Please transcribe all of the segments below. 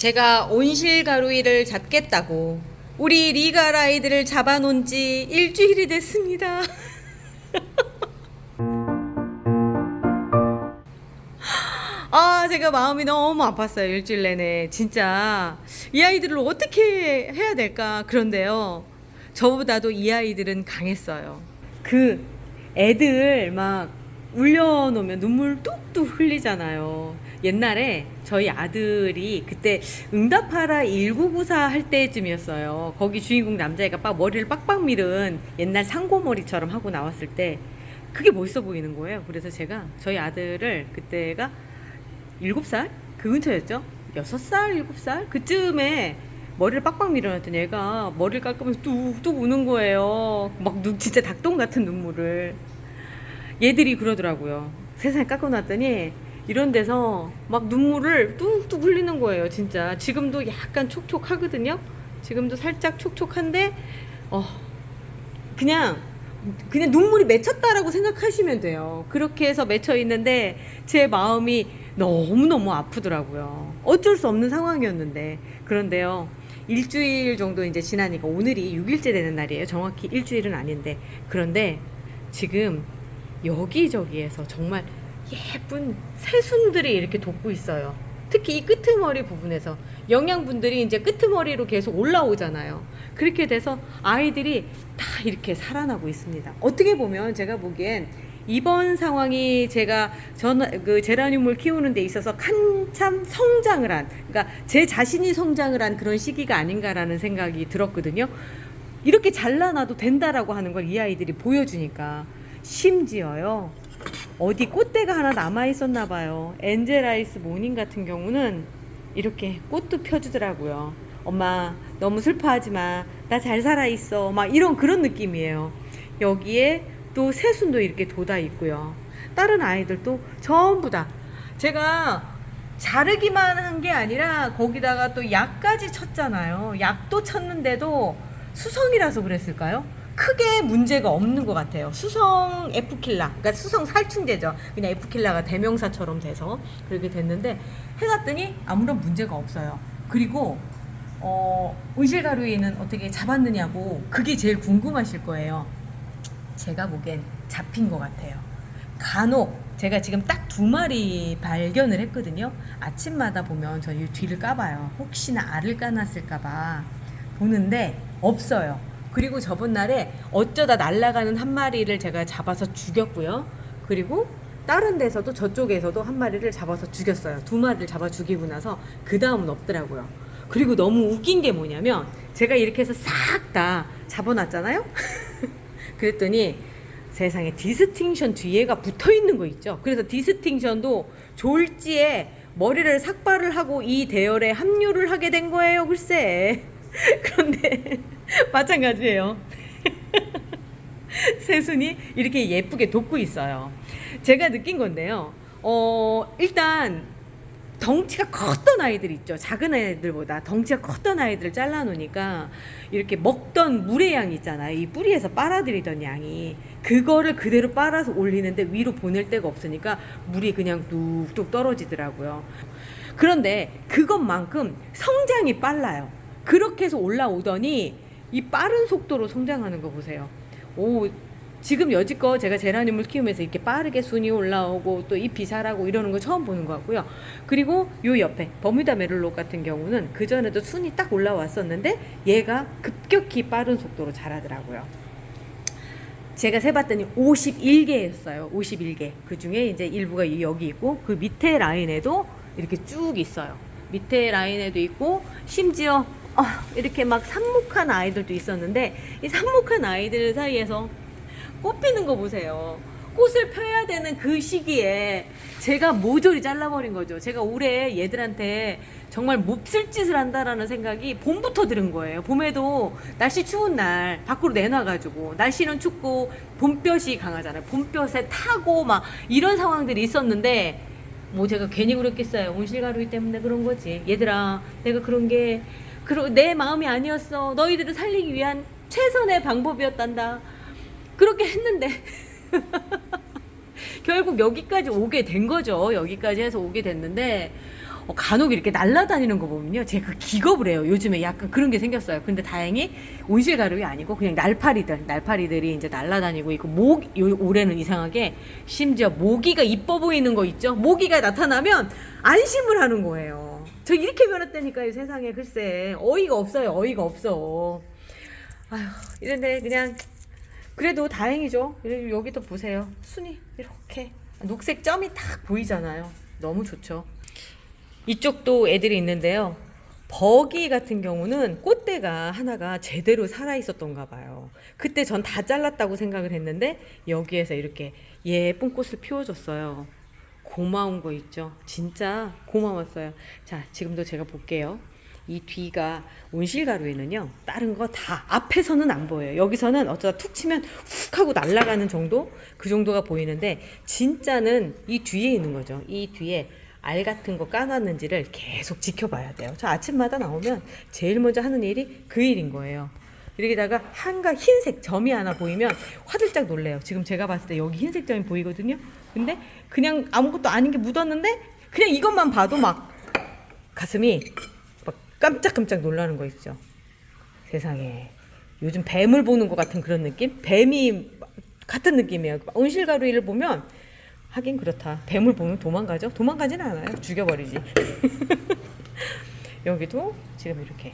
제가 온실 가루이를 잡겠다고 우리 리가 라이드를 잡아놓은 지 일주일이 됐습니다. 아, 제가 마음이 너무 아팠어요. 일주일 내내. 진짜 이 아이들을 어떻게 해야 될까? 그런데요. 저보다도 이 아이들은 강했어요. 그 애들 막 울려놓으면 눈물 뚝뚝 흘리잖아요. 옛날에 저희 아들이 그때 응답하라 1994 할 때쯤이었어요. 거기 주인공 남자애가 빡 머리를 빡빡 밀은 옛날 상고머리처럼 하고 나왔을 때 그게 멋있어 보이는 거예요. 그래서 제가 저희 아들을 그때가 일곱 살? 그 근처였죠? 여섯 살, 일곱 살? 그쯤에 머리를 빡빡 밀어놨더니 얘가 머리를 깎으면서 뚝뚝 우는 거예요. 막 눈, 진짜 닭똥 같은 눈물을. 얘들이 그러더라고요. 세상에 깎아놨더니 이런 데서 막 눈물을 뚝뚝 흘리는 거예요, 진짜. 지금도 약간 촉촉하거든요? 지금도 살짝 촉촉한데, 어, 그냥 그냥 눈물이 맺혔다라고 생각하시면 돼요. 그렇게 해서 맺혀 있는데 제 마음이 너무너무 아프더라고요. 어쩔 수 없는 상황이었는데. 그런데요. 일주일 정도 이제 지나니까 오늘이 6일째 되는 날이에요. 정확히 일주일은 아닌데. 그런데 지금 여기저기에서 정말 예쁜 새순들이 이렇게 돋고 있어요. 특히 이 끄트머리 부분에서 영양분들이 이제 끄트머리로 계속 올라오잖아요. 그렇게 돼서 아이들이 다 이렇게 살아나고 있습니다. 어떻게 보면 제가 보기엔 이번 상황이 제가 전 그 제라늄을 키우는 데 있어서 한참 성장을 한 그러니까 제 자신이 성장을 한 그런 시기가 아닌가라는 생각이 들었거든요. 이렇게 잘라놔도 된다라고 하는 걸 이 아이들이 보여주니까 심지어요. 어디 꽃대가 하나 남아 있었나 봐요. 엔젤아이스 모닝 같은 경우는 이렇게 꽃도 펴주더라고요. 엄마 너무 슬퍼하지 마. 나 잘 살아 있어. 막 이런 그런 느낌이에요. 여기에 또 새순도 이렇게 돋아 있고요. 다른 아이들도 전부 다 제가 자르기만 한 게 아니라 거기다가 또 약까지 쳤잖아요. 약도 쳤는데도 수성이라서 그랬을까요? 크게 문제가 없는 것 같아요. 수성 에프킬라, 그러니까 수성 살충제죠. 그냥 에프킬라가 대명사처럼 돼서 그렇게 됐는데 해놨더니 아무런 문제가 없어요. 그리고 어, 온실가루에는 어떻게 잡았느냐고 그게 제일 궁금하실 거예요. 제가 보기엔 잡힌 것 같아요. 간혹 제가 지금 딱 두 마리 발견을 했거든요. 아침마다 보면 저이 뒤를 까봐요. 혹시나 알을 까놨을까봐 보는데 없어요. 그리고 저번 날에 어쩌다 날아가는 한 마리를 제가 잡아서 죽였고요. 그리고 다른 데서도 저쪽에서도 한 마리를 잡아서 죽였어요. 두 마리를 잡아 죽이고 나서 그 다음은 없더라고요. 그리고 너무 웃긴 게 뭐냐면 제가 이렇게 해서 싹 다 잡아놨잖아요. 그랬더니 세상에 디스팅션 뒤에가 붙어 있는 거 있죠. 그래서 디스팅션도 졸지에 머리를 삭발을 하고 이 대열에 합류를 하게 된 거예요. 글쎄. 그런데 마찬가지예요. 새순이 이렇게 예쁘게 돋고 있어요. 제가 느낀 건데요. 어, 일단 덩치가 컸던 아이들 있죠. 작은 아이들보다 덩치가 컸던 아이들을 잘라놓으니까 이렇게 먹던 물의 양 있잖아요. 이 뿌리에서 빨아들이던 양이 그거를 그대로 빨아서 올리는데 위로 보낼 데가 없으니까 물이 그냥 뚝뚝 떨어지더라고요. 그런데 그것만큼 성장이 빨라요. 그렇게 해서 올라오더니 이 빠른 속도로 성장하는 거 보세요. 오, 지금 여지껏 제가 제라늄을 키우면서 이렇게 빠르게 순이 올라오고 또 잎이 자라고 이러는 거 처음 보는 것 같고요. 그리고 요 옆에 버뮤다 메를록 같은 경우는 그 전에도 순이 딱 올라왔었는데 얘가 급격히 빠른 속도로 자라더라고요. 제가 세봤더니 51개였어요. 51개. 그 중에 이제 일부가 이- 여기 있고 그 밑에 라인에도 이렇게 쭉 있어요. 밑에 라인에도 있고 심지어 어, 이렇게 막 삽목한 아이들도 있었는데 이 삽목한 아이들 사이에서 꽃 피는 거 보세요. 꽃을 펴야 되는 그 시기에 제가 모조리 잘라버린 거죠. 제가 올해 얘들한테 정말 몹쓸 짓을 한다라는 생각이 봄부터 들은 거예요. 봄에도 날씨 추운 날 밖으로 내놔가지고 날씨는 춥고 봄볕이 강하잖아요. 봄볕에 타고 막 이런 상황들이 있었는데 뭐 제가 괜히 그랬겠어요. 온실가루 때문에 그런 거지. 얘들아, 내가 그런 게 내 마음이 아니었어. 너희들을 살리기 위한 최선의 방법이었단다. 그렇게 했는데 결국 여기까지 오게 된 거죠. 여기까지 해서 오게 됐는데 어, 간혹 이렇게 날아다니는 거 보면요. 제가 그 기겁을 해요. 요즘에 약간 그런 게 생겼어요. 근데 다행히 온실 가루이 아니고 그냥 날파리들, 날파리들이 이제 날아다니고 있고 모 요, 올해는 이상하게 심지어 모기가 이뻐 보이는 거 있죠. 모기가 나타나면 안심을 하는 거예요. 저 이렇게 변했다니까요. 세상에 글쎄 어이가 없어요. 어이가 없어. 아휴 이런데 그냥 그래도 다행이죠. 여기도 보세요. 순이 이렇게 녹색 점이 딱 보이잖아요. 너무 좋죠. 이쪽도 애들이 있는데요. 버기 같은 경우는 꽃대가 하나가 제대로 살아 있었던가 봐요. 그때 전 다 잘랐다고 생각을 했는데 여기에서 이렇게 예쁜 꽃을 피워줬어요. 고마운 거 있죠. 진짜 고마웠어요. 자, 지금도 제가 볼게요. 이 뒤가 온실가루에는요, 다른 거 다 앞에서는 안 보여요. 여기서는 어쩌다 툭 치면 훅 하고 날아가는 정도? 그 정도가 보이는데, 진짜는 이 뒤에 있는 거죠. 이 뒤에 알 같은 거 까놨는지를 계속 지켜봐야 돼요. 저 아침마다 나오면 제일 먼저 하는 일이 그 일인 거예요. 여기다가 한가 흰색 점이 하나 보이면 화들짝 놀래요. 지금 제가 봤을 때 여기 흰색 점이 보이거든요. 근데 그냥 아무것도 아닌 게 묻었는데 그냥 이것만 봐도 막 가슴이 막 깜짝깜짝 놀라는 거 있죠. 세상에 요즘 뱀을 보는 것 같은 그런 느낌? 뱀이 같은 느낌이에요. 온실가루이를 보면 하긴 그렇다. 뱀을 보면 도망가죠? 도망가지는 않아요. 죽여버리지. 여기도 지금 이렇게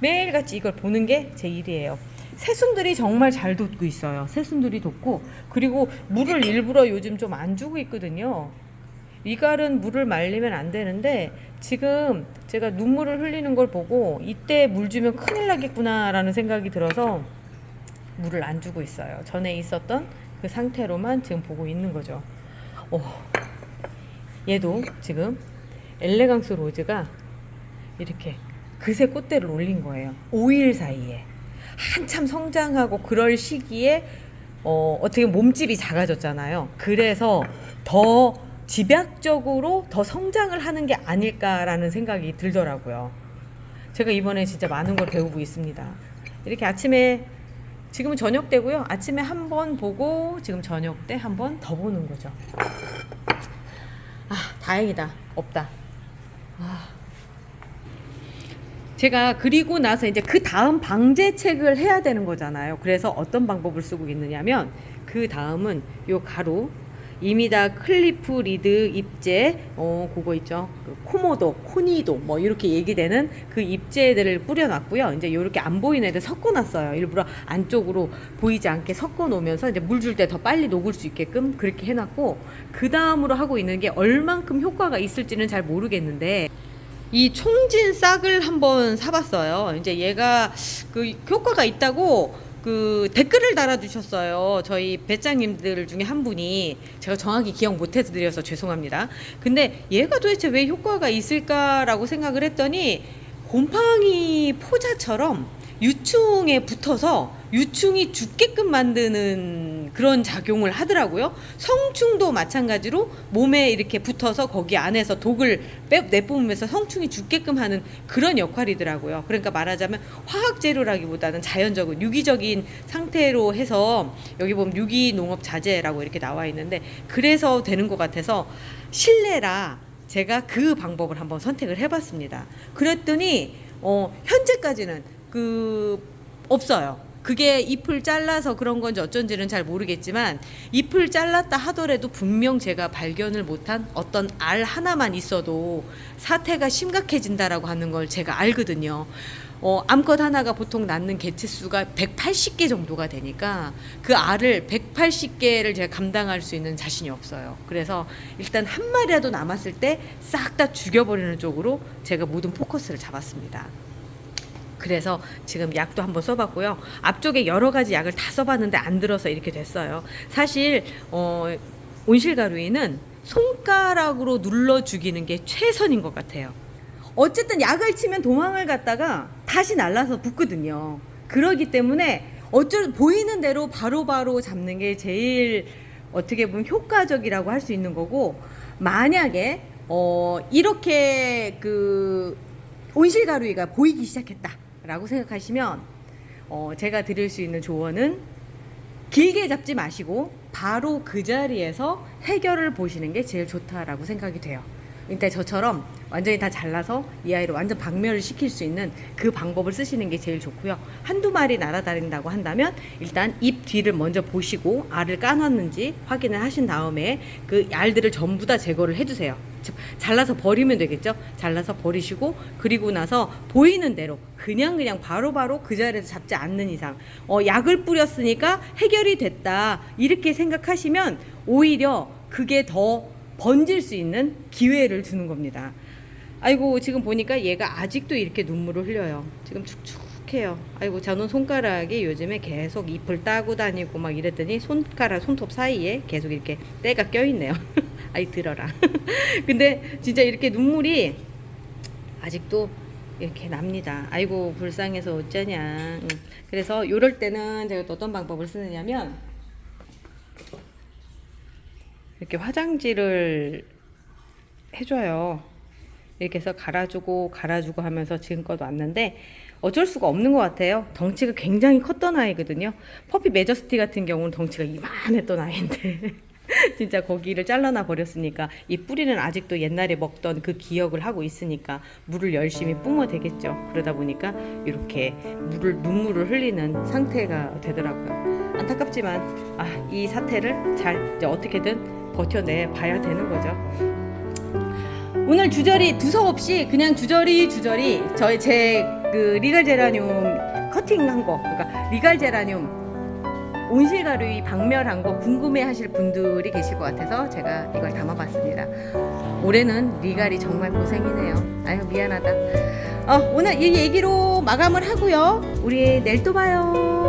매일같이 이걸 보는 게 제 일이에요. 새순들이 정말 잘 돋고 있어요. 새순들이 돋고 그리고 물을 일부러 요즘 좀 안 주고 있거든요. 이갈은 물을 말리면 안 되는데 지금 제가 눈물을 흘리는 걸 보고 이때 물 주면 큰일 나겠구나라는 생각이 들어서 물을 안 주고 있어요. 전에 있었던 그 상태로만 지금 보고 있는 거죠. 오, 얘도 지금 엘레강스 로즈가 이렇게 그새 꽃대를 올린 거예요. 5일 사이에. 한참 성장하고 그럴 시기에 어, 어떻게 몸집이 작아졌잖아요. 그래서 더 집약적으로 더 성장을 하는 게 아닐까라는 생각이 들더라고요. 제가 이번에 진짜 많은 걸 배우고 있습니다. 이렇게 아침에 지금은 저녁 때고요. 아침에 한 번 보고 지금 저녁 때 한 번 더 보는 거죠. 아, 다행이다. 없다. 아. 제가 그리고 나서 이제 그 다음 방제책을 해야 되는 거잖아요. 그래서 어떤 방법을 쓰고 있느냐면 그 다음은 요 가루 이미다 클리프 리드 입제 어 그거 있죠. 그 코모도 코니도 뭐 이렇게 얘기되는 그 입제들을 뿌려놨고요. 이제 이렇게 안 보이는 애들 섞어놨어요. 일부러 안쪽으로 보이지 않게 섞어놓으면서 이제 물 줄 때 더 빨리 녹을 수 있게끔 그렇게 해놨고 그 다음으로 하고 있는 게 얼만큼 효과가 있을지는 잘 모르겠는데 이 총진 싹을 한번 사봤어요. 이제 얘가 그 효과가 있다고 그 댓글을 달아주셨어요. 저희 배짱님들 중에 한 분이 제가 정확히 기억 못해서 드려서 죄송합니다. 근데 얘가 도대체 왜 효과가 있을까라고 생각을 했더니 곰팡이 포자처럼 유충에 붙어서 유충이 죽게끔 만드는 그런 작용을 하더라고요. 성충도 마찬가지로 몸에 이렇게 붙어서 거기 안에서 독을 빼, 내뿜으면서 성충이 죽게끔 하는 그런 역할이더라고요. 그러니까 말하자면 화학 재료라기보다는 자연적인 유기적인 상태로 해서 여기 보면 유기 농업 자재라고 이렇게 나와 있는데 그래서 되는 것 같아서 실내라 제가 그 방법을 한번 선택을 해봤습니다. 그랬더니 어, 현재까지는 그 없어요. 그게 잎을 잘라서 그런 건지 어쩐지는 잘 모르겠지만 잎을 잘랐다 하더라도 분명 제가 발견을 못한 어떤 알 하나만 있어도 사태가 심각해진다라고 하는 걸 제가 알거든요. 어, 암컷 하나가 보통 낳는 개체 수가 180개 정도가 되니까 그 알을 180개를 제가 감당할 수 있는 자신이 없어요. 그래서 일단 한 마리라도 남았을 때 싹 다 죽여버리는 쪽으로 제가 모든 포커스를 잡았습니다. 그래서 지금 약도 한번 써봤고요. 앞쪽에 여러 가지 약을 다 써봤는데 안 들어서 이렇게 됐어요. 사실 어, 온실가루에는 손가락으로 눌러 죽이는 게 최선인 것 같아요. 어쨌든 약을 치면 도망을 갔다가 다시 날라서 붙거든요. 그러기 때문에 어쩔 보이는 대로 바로바로 잡는 게 제일 어떻게 보면 효과적이라고 할 수 있는 거고 만약에 어 이렇게 그 온실가루이가 보이기 시작했다 라고 생각하시면 어 제가 드릴 수 있는 조언은 길게 잡지 마시고 바로 그 자리에서 해결을 보시는 게 제일 좋다라고 생각이 돼요. 일단 저처럼 완전히 다 잘라서 이 아이를 완전 박멸을 시킬 수 있는 그 방법을 쓰시는 게 제일 좋고요. 한두 마리 날아다닌다고 한다면 일단 입 뒤를 먼저 보시고 알을 까놨는지 확인을 하신 다음에 그 알들을 전부 다 제거를 해주세요. 즉, 잘라서 버리면 되겠죠. 잘라서 버리시고 그리고 나서 보이는 대로 그냥 그냥 바로 바로 그 자리에서 잡지 않는 이상 어, 약을 뿌렸으니까 해결이 됐다 이렇게 생각하시면 오히려 그게 더 번질 수 있는 기회를 주는 겁니다. 아이고 지금 보니까 얘가 아직도 이렇게 눈물을 흘려요. 지금 축축해요. 아이고 저는 손가락이 요즘에 계속 잎을 따고 다니고 막 이랬더니 손가락 손톱 사이에 계속 이렇게 때가 껴 있네요. 아이 들어라. 근데 진짜 이렇게 눈물이 아직도 이렇게 납니다. 아이고 불쌍해서 어쩌냐. 응. 그래서 요럴 때는 제가 또 어떤 방법을 쓰느냐면 이렇게 화장지를 해줘요. 이렇게 해서 갈아주고 갈아주고 하면서 지금껏 왔는데 어쩔 수가 없는 것 같아요. 덩치가 굉장히 컸던 아이거든요. 퍼피 메저스티 같은 경우는 덩치가 이만했던 아이인데 진짜 거기를 잘라놔 버렸으니까 이 뿌리는 아직도 옛날에 먹던 그 기억을 하고 있으니까 물을 열심히 뿜어 대겠죠. 그러다 보니까 이렇게 물을 눈물을 흘리는 상태가 되더라고요. 안타깝지만 아, 이 사태를 잘 어떻게든 버텨내 봐야 되는 거죠. 오늘 주저리 두서없이 그냥 주저리 주저리 저희 제그 리갈 제라늄 커팅한 거 그러니까 리갈 제라늄 온실가루이 박멸한 거 궁금해하실 분들이 계실 것 같아서 제가 이걸 담아봤습니다. 올해는 리갈이 정말 고생이네요. 아유 미안하다. 어, 오늘 이 얘기로 마감을 하고요. 우리 내일 또 봐요.